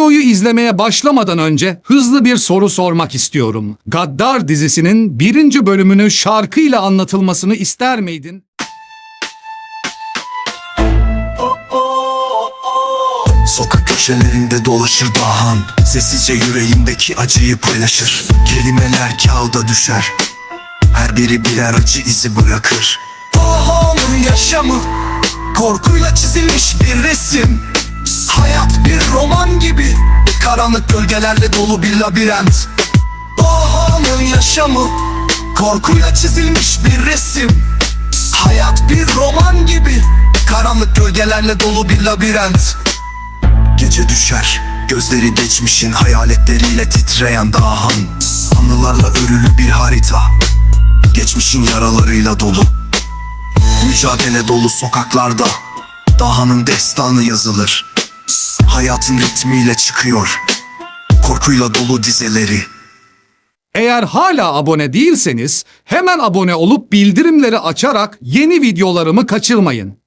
Videoyu izlemeye başlamadan önce hızlı bir soru sormak istiyorum. Gaddar dizisinin birinci bölümünü şarkıyla anlatılmasını ister miydin? Sokak köşelerinde dolaşır dahan Sessizce yüreğimdeki acıyı paylaşır. Kelimeler kağıda düşer. Her biri birer acı izi bırakır. Dahan'ın yaşamı Korkuyla çizilmiş bir resim Karanlık gölgelerle dolu bir labirent. Dahan'ın yaşamı Korkuyla çizilmiş bir resim. Hayat bir roman gibi Karanlık gölgelerle dolu bir labirent. Gece düşer Gözleri geçmişin hayaletleriyle titreyen dahan Anılarla örülü bir harita Geçmişin yaralarıyla dolu. Mücadele dolu sokaklarda Dahanın destanı yazılır Hayatın ritmiyle çıkıyor Korkuyla dolu dizeleri Eğer hala abone değilseniz hemen abone olup bildirimleri açarak yeni videolarımı kaçırmayın.